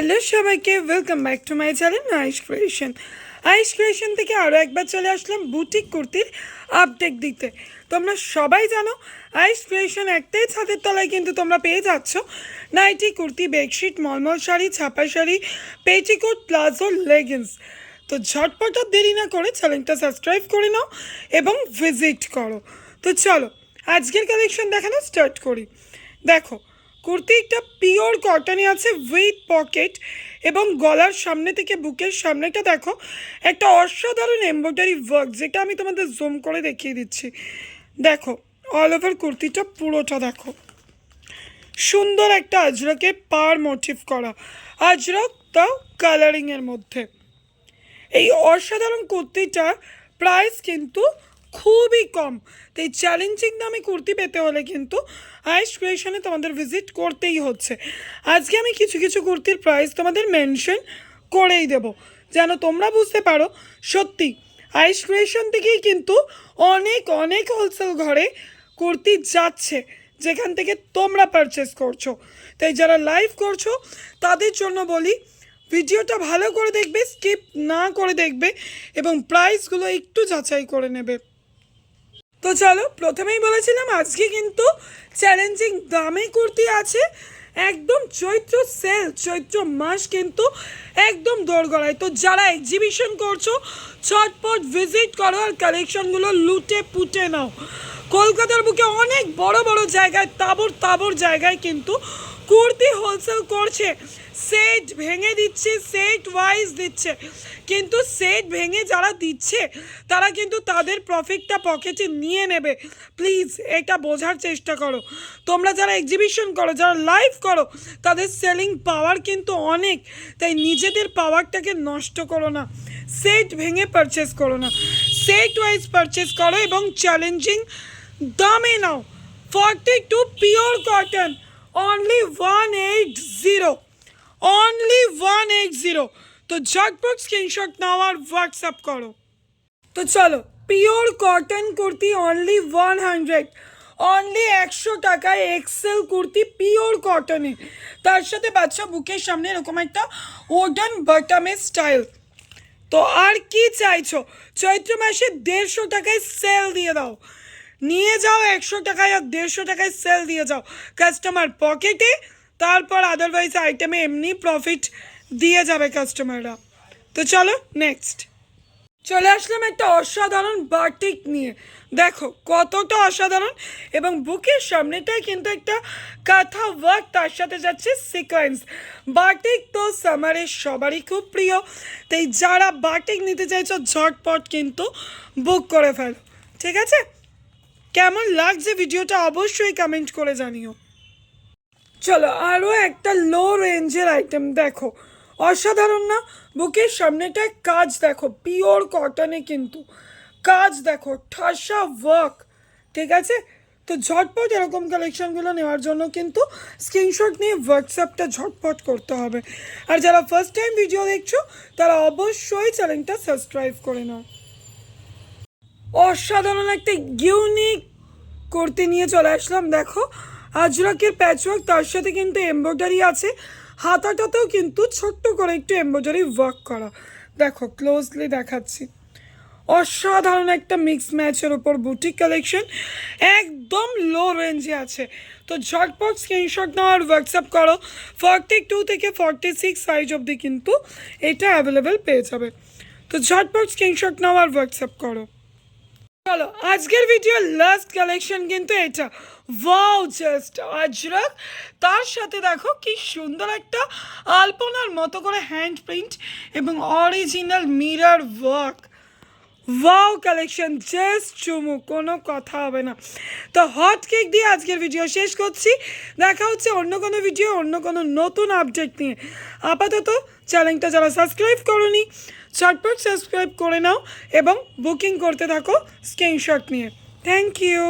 Hello সবাইকে welcome back to my channel ice creation ice creation থেকে আরও একবার চলে আসলাম বুটিক কুর্তির আপডেট দিতে। তোমরা সবাই জানো আইস ক্রিয়েশন একটাই ছাদের তলায় কিন্তু তোমরা পেয়ে যাচ্ছ। নাইটি কুর্তি বেডশিট মলমল শাড়ি, ছাপা শাড়ি পেটিকোট প্লাজো লেগিংস তো ঝটপট দেরি না করে চ্যানেলটা সাবস্ক্রাইব করে নাও এবং ভিজিট করো। তো চলো, আজকের কালেকশন দেখানো স্টার্ট করি। দেখো কুর্তিটা পিওর কটনই আছে উইথ পকেট এবং গলার সামনে থেকে বুকের সামনেটা দেখো, একটা অসাধারণ এমব্রয়ডারি ওয়ার্ক যেটা আমি তোমাদের জুম করে দেখিয়ে দিচ্ছি। দেখো অল ওভার কুর্তিটা পুরোটা দেখো। সুন্দর একটা আজরকে পার মোটিভ করা, আজরক তাও কালারিংয়ের মধ্যে। এই অসাধারণ কুর্তিটা প্রাইস কিন্তু খুবই কম। তো এই চ্যালেঞ্জিং দামে কুর্তি পেতে হলে কিন্তু আইস ক্রিয়েশনে তোমাদের ভিজিট করতেই হচ্ছে। আজকে আমি কিছু কিছু কুর্তির প্রাইস তোমাদের মেনশন করেই দেব। যেন তোমরা বুঝতে পারো, সত্যি আইস ক্রিয়েশন থেকেই কিন্তু অনেক অনেক হোলসেল ঘরে কুর্তি যাচ্ছে, যেখান থেকে তোমরা পারচেস করছ। তাই যারা লাইভ করছ, তাদের জন্য বলি, ভিডিওটা ভালো করে দেখবে স্কিপ না করে দেখবে, এবং প্রাইসগুলো একটু যাচাই করে নেবে। তো চলো, প্রথমেই বলেছিলাম, আজকে কিন্তু চ্যালেঞ্জিং দামে কুর্তি আছে। একদম চৈত্র সেল চৈত্র মাস কিন্তু একদম দোরগড়ায়। তো যারা এক্সিবিশন করছ, ছটপট ভিজিট করো আর কালেকশনগুলো লুটে পুটে নাও। কলকাতার বুকে অনেক বড় বড় জায়গায় তাবর তাবর জায়গায় কিন্তু কুর্তি হোলসেল করছে। সেট ভেঙে দিচ্ছে সেট ওয়াইজ দিচ্ছে। কিন্তু সেট ভেঙে যারা দিচ্ছে, তারা কিন্তু তাদের প্রফিটটা পকেটে নিয়ে নেবে। প্লিজ এটা বোঝার চেষ্টা করো। তোমরা যারা এক্সিবিশন করো, যারা লাইভ করো, তাদের সেলিং পাওয়ার কিন্তু অনেক। তাই নিজেদের পাওয়ারটাকে নষ্ট করো না। সেট ভেঙে পারচেস করো না। সেট ওয়াইজ পারচেস করো এবং চ্যালেঞ্জিং দামে নাও। Forty two pure cotton only one eight zero only one eight zero তো ঝটপট স্ক্রিনশট নাও আর হোয়াটসঅ্যাপ করো। তো চলো pure cotton kurti only one hundred only একশো টাকায় এক্সেল কুর্তি পিওর কটনে তার সাথে বাচ্চা বুকের সামনে এরকম একটা ওডেন বাটামের স্টাইল তো আর কি চাইছো? চৈত্র মাসে দেড়শো টাকায় সেল দিয়ে দাও। নিয়ে যাও একশো টাকায় আর দেড়শো টাকায় সেল দিয়ে যাও। কাস্টমার পকেটে তারপর আদারওয়াইজ আইটেমে এমনি প্রফিট দিয়ে যাবে কাস্টমাররা তো চলো নেক্সট চলে আসলাম একটা অসাধারণ বাটিক নিয়ে। দেখো কতটা অসাধারণ এবং বুকের সামনেটাই কিন্তু একটা কাঁথা ওয়ার্ক তার সাথে যাচ্ছে সিকোয়েন্স বাটিক তো সামারের সবারই খুব প্রিয়। তাই যারা বাটিক নিতে চাইছো, ঝটপট কিন্তু বুক করে ফেলো। ঠিক আছে? কেমন লাগছে ভিডিওটা অবশ্যই কমেন্ট করে জানিও। চলো আরও একটা লো রেঞ্জের আইটেম দেখো। অসাধারণ না? বুকের সামনেটা কাজ দেখো পিওর কটনে কিন্তু। কাজ দেখো, ঠাসা ওয়ার্ক ঠিক আছে? তো ঝটপট এরকম কালেকশনগুলো নেওয়ার জন্য কিন্তু স্ক্রিনশট নিয়ে হোয়াটসঅ্যাপটা ঝটপট করতে হবে। আর যারা ফার্স্ট টাইম ভিডিও দেখছ, তারা অবশ্যই চ্যানেলটা সাবস্ক্রাইব করে নাও। অসাধারণ একটা ইউনিক করতে নিয়ে চলে আসলাম, দেখো। আজরাকের প্যাচওয়ার্ক তার সাথে কিন্তু এমব্রয়ডারি আছে। হাতাটাতেও কিন্তু ছোট্ট করে একটু এমব্রয়ডারি ওয়ার্ক করা। দেখো ক্লোজলি দেখাচ্ছি। অসাধারণ একটা মিক্স ম্যাচের ওপর বুটিক কালেকশন একদম লো রেঞ্জে আছে। তো ঝটপট স্ক্রিনশট নাও আর হোয়াটসঅ্যাপ করো। ফর্টি টু থেকে ফর্টি সিক্স সাইজ অবধি কিন্তু এটা অ্যাভেলেবেল পেয়ে যাবে। তো ঝটপট স্ক্রিনশট নাও আর হোয়াটসঅ্যাপ করো। চলো, আজকের ভিডিও লাস্ট কালেকশন কিন্তু এটা। ওয়াও জাস্ট আজরাক তার সাথে দেখো কি সুন্দর একটা আলপনার মতো করে হ্যান্ড প্রিন্ট এবং original mirror work wow collection just চুমু, কোনো কথা হবে না। তো হট কেক দিয়ে আজকের ভিডিও শেষ করছি। দেখা হচ্ছে অন্য কোনো ভিডিও অন্য কোনো নতুন আপডেট নিয়ে। আপাতত চ্যানেলটা যারা সাবস্ক্রাইব করনি, চটপট সাবস্ক্রাইব করে নাও এবং বুকিং করতে থাকো স্ক্রিনশট নিয়ে। Thank you